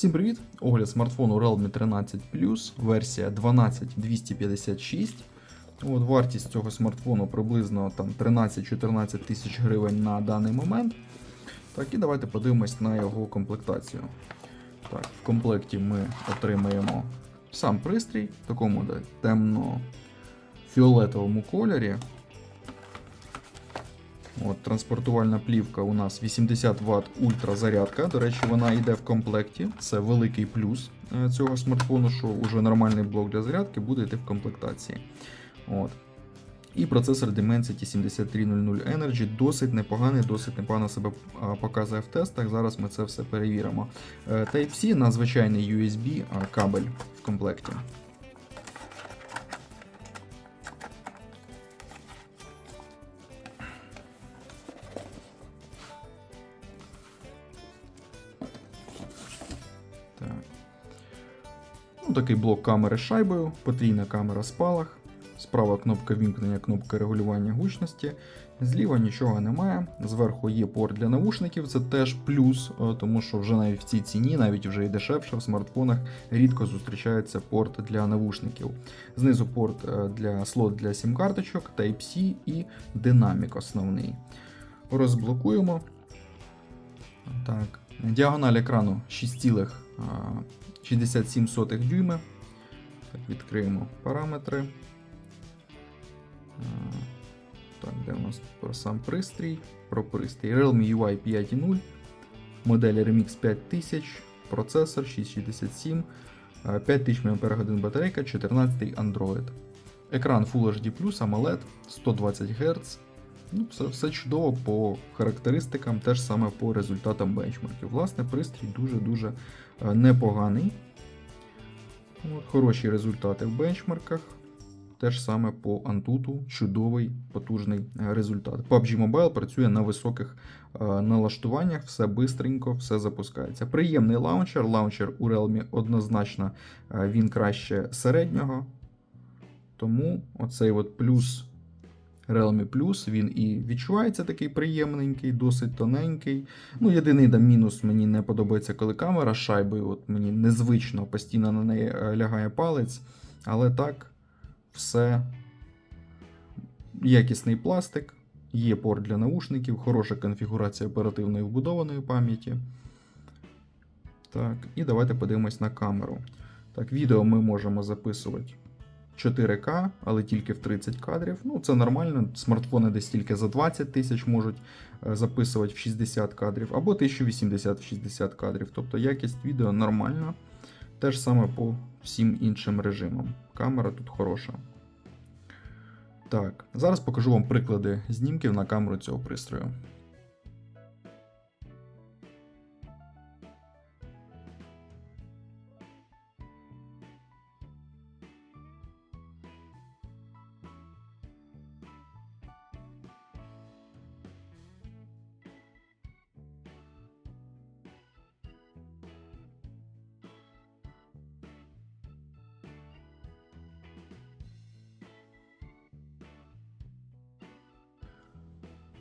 Всім привіт! Огляд смартфону Realme 13 Plus, версія 12256. От, вартість цього смартфону приблизно там 13-14 тисяч гривень на даний момент. Так, і давайте подивимось на його комплектацію. Так, в комплекті ми отримаємо сам пристрій в такому темно-фіолетовому кольорі. От, транспортувальна плівка у нас 80 Вт ультразарядка. До речі, вона йде в комплекті. Це великий плюс е, цього смартфону, що вже нормальний блок для зарядки буде йти в комплектації. От. І процесор Dimensity 7300 Energy досить непоганий, досить непогано себе показує в тестах. Зараз ми це все перевіримо. Е, Type-C на звичайний USB кабель в комплекті. Ну, такий блок камери з шайбою, потрійна камера спалах. Справа кнопка вімкнення, кнопка регулювання гучності. Зліва нічого немає. Зверху є порт для навушників, це теж плюс, е, тому що вже навіть в цій ціні, навіть вже і дешевше в смартфонах, рідко зустрічається порт для навушників. Знизу порт е, для слот для сім-карточок, Type-C і динамік основний. Розблокуємо. Так. Діагональ екрану 6,67 дюйма. Так, відкриємо параметри. Так, де у нас про сам пристрій? Про пристрій. Realme UI 5.0, модель RMX 5000, процесор 667, 5000 мАч батарейка, 14 Android. Екран Full HD AMOLED 120 Гц. Ну, все, все чудово по характеристикам, теж саме по результатам бенчмарків. Власне, пристрій дуже-дуже е, непоганий. Хороші результати в бенчмарках. Теж саме по Antutu чудовий потужний е, результат. PUBG Mobile працює на високих е, налаштуваннях, все бистренько, все запускається. Приємний лаунчер. Лаунчер у Realme однозначно він краще середнього. Тому оцей от плюс Realme Plus, він і відчувається такий приємненький, досить тоненький. Ну, єдиний да, мінус мені не подобається, коли камера шайбою. От мені незвично постійно на неї е, лягає палець. Але так, все якісний пластик, є порт для наушників, хороша конфігурація оперативної вбудованої пам'яті. Так, і давайте подивимось на камеру. Так, відео ми можемо записувати 4К, але тільки в 30 кадрів. Ну, це нормально. Смартфони десь тільки за 20 тисяч можуть е, записувати в 60 кадрів, або 1080 в 60 кадрів. Тобто якість відео нормальна. Те ж саме по всім іншим режимам. Камера тут хороша. Так, зараз покажу вам приклади знімків на камеру цього пристрою.